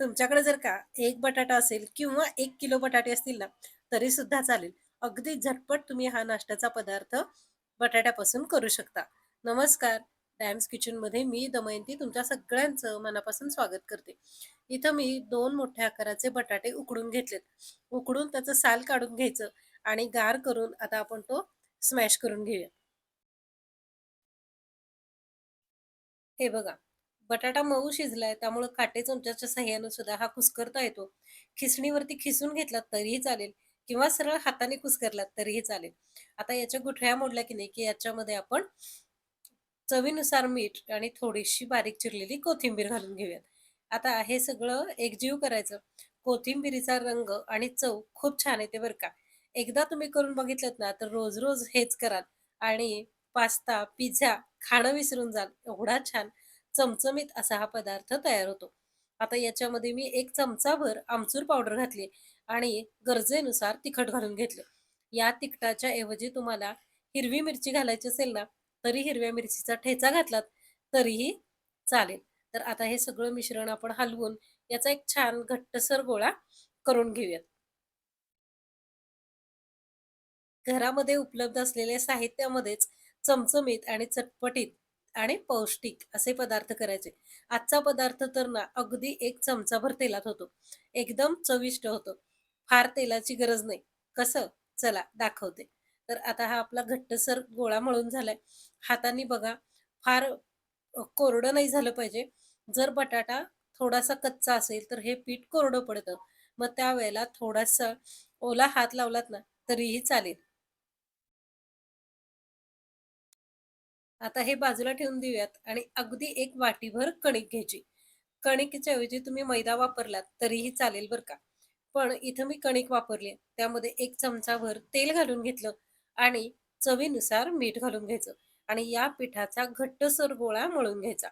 तुमच्याकडे जर का एक बटाटा असेल किंवा एक किलो बटाटे असतील ना तरी सुद्धा चालेल. अगदी झटपट तुम्ही हा नाश्त्याचा पदार्थ बटाट्यापासून करू शकता. नमस्कार. डॅम्स किचनमध्ये मी दमयंती तुमच्या सगळ्यांचं मनापासून स्वागत करते. इथं मी दोन मोठ्या आकाराचे बटाटे उकडून घेतलेत. उकडून त्याचं साल काढून घ्यायचं आणि गार करून आता आपण तो स्मॅश करून घेऊया. हे बघा. बटाटा मऊ शिजलाय त्यामुळे काटे चमच्याच्या सहाय्याने सुद्धा हा कुस्करता येतो. खिसणीवरती खिसून घेतला तरीही चालेल किंवा सरळ हाताने कुस्करलात तरीही चालेल. आता याच्या गुठळ्या मोडल्या की नाही की याच्यामध्ये आपण चवीनुसार मीठ आणि थोडीशी बारीक चिरलेली कोथिंबीर घालून घेऊयात. आता हे सगळं एकजीव करायचं. कोथिंबीरीचा रंग आणि चव खूप छान येते बरं का. एकदा तुम्ही करून बघितलं ना तर रोज रोज हेच कराल आणि पास्ता पिझ्झा खाणं विसरून जाल. एवढा छान चमचमीत असा हा पदार्थ तयार होतो. आता याच्यामध्ये मी एक चमचाभर आमचूर पावडर घातली आणि गरजेनुसार तिखट घालून घेतलं. या तिखटाच्या ऐवजी तुम्हाला हिरवी मिरची घालायची असेल ना तरी हिरव्या मिरचीचा ठेचा घातलात तरीही चालेल. तर आता हे सगळं मिश्रण आपण हलवून याचा एक छान घट्टसर गोळा करून घेऊयात. घरामध्ये उपलब्ध असलेल्या साहित्यामध्येच चमचमीत आणि चटपटीत आणि पौष्टिक असे पदार्थ करायचे. आजचा पदार्थ तर ना अगदी एक चमचाभर तेलात होतो. एकदम चविष्ट होतो. फार तेलाची गरज नाही. कसं? चला दाखवते. तर आता हा आपला घट्टसर गोळा मळून झालाय. हाताने बघा फार कोरडं नाही झालं पाहिजे. जर बटाटा थोडासा कच्चा असेल तर हे पीठ कोरडं पडतं. मग त्यावेळेला थोडासा ओला हात लावलात ना तरीही चालेल. आता हे बाजूला ठेवून देऊयात आणि अगदी एक वाटीभर कणिक घ्यायची. कणिकच्या ऐवजी तुम्ही मैदा वापरलात तरीही चालेल बरं का. पण इथं मी कणिक वापरली. त्यामध्ये एक चमचाभर तेल घालून घेतलं आणि चवीनुसार मीठ घालून घ्यायचं आणि या पिठाचा घट्टसर गोळा मळून घ्यायचा.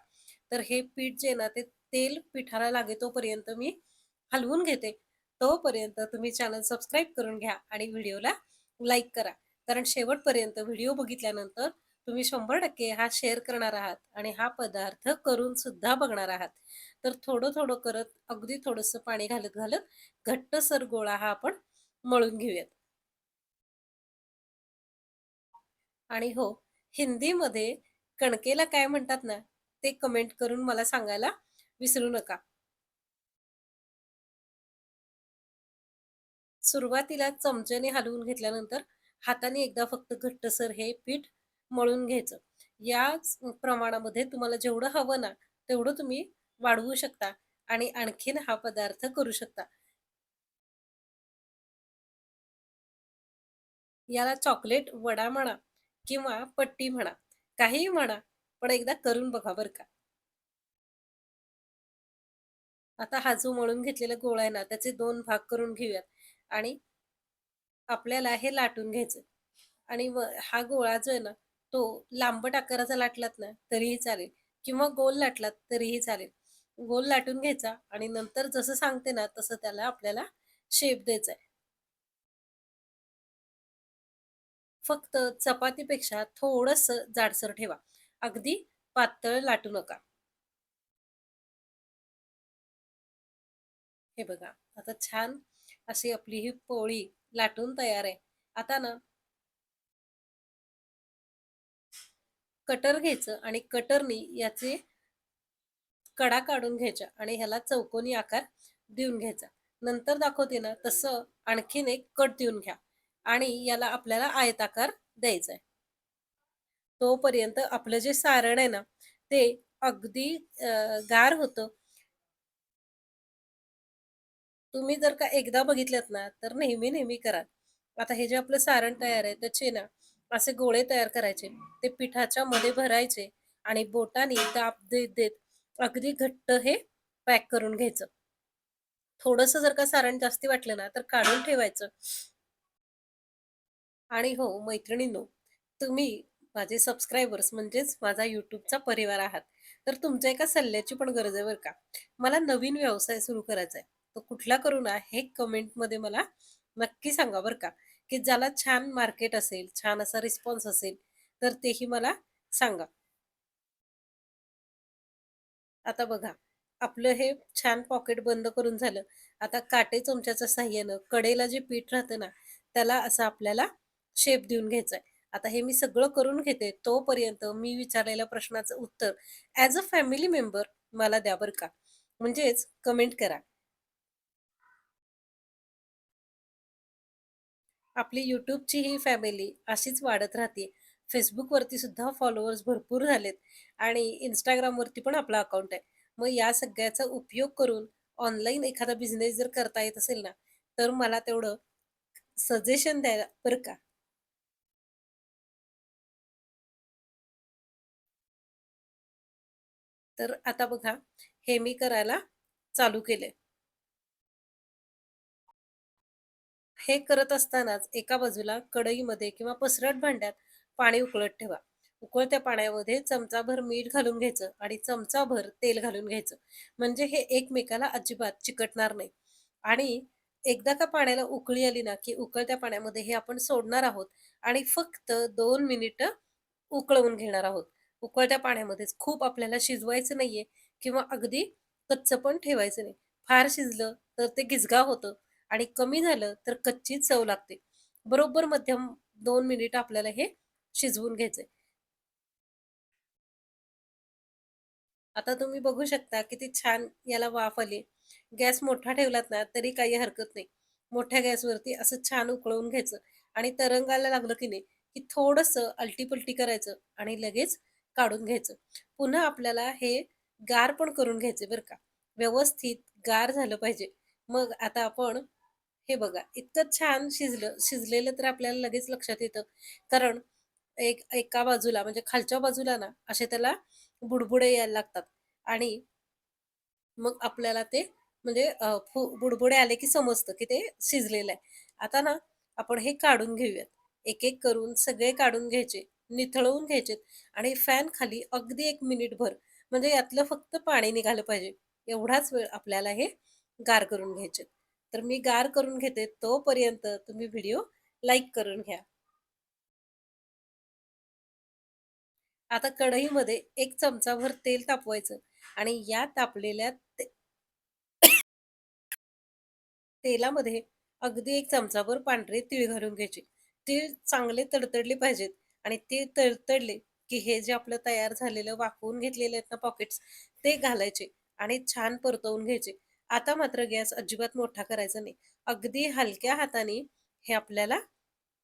तर हे पीठ जे ना ते तेल पिठाला लागे तोपर्यंत मी हलवून घेते. तोपर्यंत तुम्ही चॅनल सबस्क्राईब करून घ्या आणि व्हिडिओला लाईक करा. कारण शेवटपर्यंत व्हिडिओ बघितल्यानंतर तुम्ही शंभर टक्के हा शेअर करणार आहात आणि हा पदार्थ करून सुद्धा बघणार आहात. तर थोडं थोडं करत अगदी थोडंसं पाणी घालत घालत घट्टसर गोळा हा आपण मळून घेऊयात. आणि हो हिंदीमध्ये कणकेला काय म्हणतात ना ते कमेंट करून मला सांगायला विसरू नका. सुरुवातीला चमच्याने हलवून घेतल्यानंतर हाताने एकदा फक्त घट्टसर हे पीठ मळून घ्यायचं. याच प्रमाणामध्ये तुम्हाला जेवढं हवं ना तेवढं तुम्ही वाढवू शकता आणि आणखीन हा पदार्थ करू शकता. याला चॉकलेट वडा म्हणा किंवा पट्टी म्हणा काहीही म्हणा पण एकदा करून बघा बरं का. आता हा जो मळून घेतलेला गोळा आहे ना त्याचे दोन भाग करून घेऊयात आणि आपल्याला हे लाटून घ्यायचं आणि हा गोळा जो आहे ना तो लांबट आकाराचा लाटलात ना तरीही चालेल. किंवा गोल लाटलात तरीही चालेल. गोल लाटून घ्यायचा आणि नंतर जसं सांगते ना तसं त्याला आपल्याला शेप द्यायचा आहे फक्त चपातीपेक्षा थोडस जाडसर ठेवा. अगदी पातळ लाटू नका. हे बघा आता छान अशी आपली ही पोळी लाटून तयार आहे. आता ना कटर घ्यायचं आणि कटरनी याचे कडा काढून घ्यायच्या आणि ह्याला चौकोनी आकार देऊन घ्यायचा. नंतर दाखवते ना तसं आणखीन एक कट देऊन घ्या आणि याला आपल्याला आयताकार द्यायचा आहे तोपर्यंत आपलं जे सारण आहे ना ते अगदी गार होतं. तुम्ही जर का एकदा बघितलेत ना तर नेहमी नेहमी करा आता हे जे आपलं सारण तयार आहे त्याचे ना असे गोळे तयार करायचे. ते पिठाच्या मध्ये भरायचे आणि बोटाने दाब देत देत अगदी घट्ट हे पॅक करून घ्यायचं. थोडस जर का सारण जास्ती वाटलं ना तर काढून ठेवायचं. आणि हो मैत्रिणींनो तुम्ही माझे सबस्क्रायबर्स म्हणजेच माझा युट्यूबचा परिवार आहात. तर तुमच्या एका सल्ल्याची पण गरज आहे बरं का. मला नवीन व्यवसाय सुरू करायचा आहे. तो कुठला करू ना हे कमेंटमध्ये मला नक्की सांगा बरं का. की ज्याला छान मार्केट असेल छान असा रिस्पॉन्स असेल तर तेही मला सांगा आता बघा आपलं हे छान पॉकेट बंद करून झालं. आता काटे चमच्याच्या साह्यानं कडेला जे पीठ राहतं ना, त्याला असं आपल्याला शेप देऊन घ्यायचा आहे. आता हे मी सगळं करून घेते. तोपर्यंत मी विचारलेल्या प्रश्नाचं उत्तर ॲज अ फॅमिली मेंबर मला द्या बरं का. म्हणजेच कमेंट करा. आपली यूट्यूबची ही फॅमिली अशीच वाढत राहते. फेसबुकवरती सुद्धा फॉलोअर्स भरपूर झालेत आणि इंस्टाग्रामवरती पण आपला अकाउंट आहे. मग या सगळ्याचा उपयोग करून ऑनलाईन एखादा बिझनेस जर करता येत असेल ना, तर मला तेवढं सजेशन द्यायला बरं का. तर आता बघा, हे मी करायला चालू केलंय. हे करत असतानाच एका बाजूला कढईमध्ये किंवा पसरट भांड्यात पाणी उकळत ठेवा. उकळत्या पाण्यामध्ये चमचाभर मीठ घालून घ्यायचं आणि चमचाभर तेल घालून घ्यायचं. म्हणजे हे एकमेकाला अजिबात चिकटणार नाही. आणि एकदा का पाण्याला उकळी आली ना, की उकळत्या पाण्यामध्ये हे आपण सोडणार आहोत आणि फक्त दोन मिनिटं उकळवून घेणार आहोत. उकळत्या पाण्यामध्येच. खूप आपल्याला शिजवायचं नाहीये किंवा अगदी कच्चं पण ठेवायचं नाही. फार शिजलं तर ते गिजगा होतं आणि कमी झालं तर कच्ची चव लागते. बरोबर मध्यम दोन मिनिट आपल्याला हे शिजवून घ्यायचंय. आता तुम्ही बघू शकता किती छान याला वाफ आली. गॅस मोठा ठेवलात ना तरी काही हरकत नाही. मोठ्या गॅसवरती असं छान उकळवून घ्यायचं आणि तरंगायला लागलं की नाही, की थोडंसं अलटीपलटी करायचं आणि लगेच काढून घ्यायचं. पुन्हा आपल्याला हे गार पण करून घ्यायचे बरं का. व्यवस्थित गार झालं पाहिजे. मग आता आपण हे बघा, इतकं छान शिजलं. शिजलेलं तर आपल्याला लगेच लक्षात येतं. कारण एक एका बाजूला म्हणजे खालच्या बाजूला ना असे त्याला बुडबुडे यायला लागतात आणि मग आपल्याला ते म्हणजे बुडबुडे आले की समजतं की ते शिजलेलं आहे. आता ना आपण हे काढून घेऊयात. एक-एक करून सगळे काढून घ्यायचे, निथळवून घ्यायचेत आणि फॅन खाली अगदी 1 मिनिटभर म्हणजे यातलं फक्त पाणी निघालं पाहिजे. एवढाच वेळ आपल्याला हे गार करून घ्यायचे. तर मी गार करून घेते तोपर्यंत तुम्ही व्हिडिओ लाईक करून घ्या. आता कढईमध्ये एक चमचाभर तेल तापवायचं आणि या तापलेल्या ते तेलामध्ये अगदी एक चमचाभर पांढरे तीळ घालून घ्यायचे. तीळ चांगले तडतडले पाहिजेत आणि ते तडतडले, की हे जे आपलं तयार झालेलं वाफवून घेतलेले आहेत ना पॉकेट्स, ते घालायचे आणि छान परतवून घ्यायचे. आता मात्र गॅस अजिबात मोठा करायचा नाही. अगदी हलक्या हाताने हे आपल्याला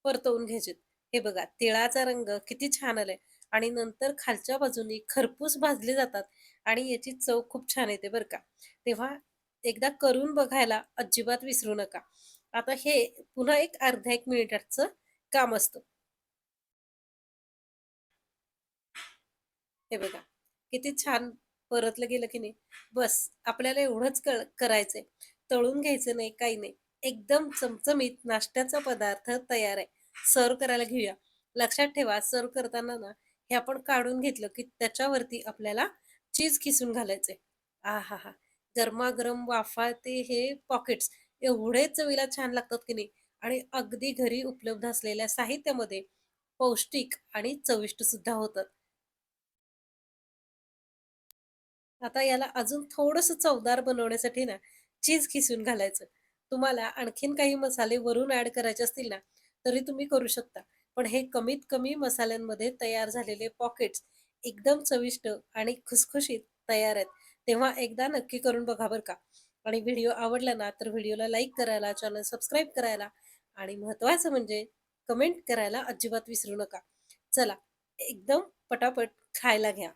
परतवून घ्यायचे. हे बघा तिळाचा रंग किती छान आलाय आणि नंतर खालच्या बाजूनी खरपूस भाजले जातात आणि याची चव खूप छान येते बरं का. तेव्हा एकदा करून बघायला अजिबात विसरू नका. आता हे पुन्हा एक अर्ध्या 1 मिनिटाचं काम असतं. हे बघा, किती छान परतलं गेलं की नाही. बस आपल्याला एवढंच कळ करायचंय. तळून घ्यायचं नाही, काही नाही. एकदम चमचमीत नाश्त्याचा पदार्थ तयार आहे. सर्व्ह करायला घेऊया. लक्षात ठेवा सर्व्ह करताना ना, हे आपण काढून घेतलं की त्याच्यावरती आपल्याला चीज खिसून घालायचंय. आहाहा! गरमागरम वाफाते हे पॉकेट्स एवढे चवीला छान लागतात की नाही आणि अगदी घरी उपलब्ध असलेल्या साहित्यामध्ये पौष्टिक आणि चविष्ट सुद्धा होतात. आता याला अजून थोडंसं चवदार बनवण्यासाठी ना, चीज खिसून घालायचं. तुम्हाला आणखीन काही मसाले वरून ऍड करायचे असतील ना, तरी तुम्ही करू शकता. पण हे कमीत कमी मसाल्यांमध्ये तयार झालेले पॉकेट्स एकदम चविष्ट आणि खुसखुशीत तयार आहेत. तेव्हा एकदा नक्की करून बघा बरं का. आणि व्हिडिओ आवडला ना, तर व्हिडिओला लाईक करायला, चॅनल सबस्क्राईब करायला आणि महत्त्वाचं म्हणजे कमेंट करायला अजिबात विसरू नका. चला, एकदम पटापट खायला घ्या.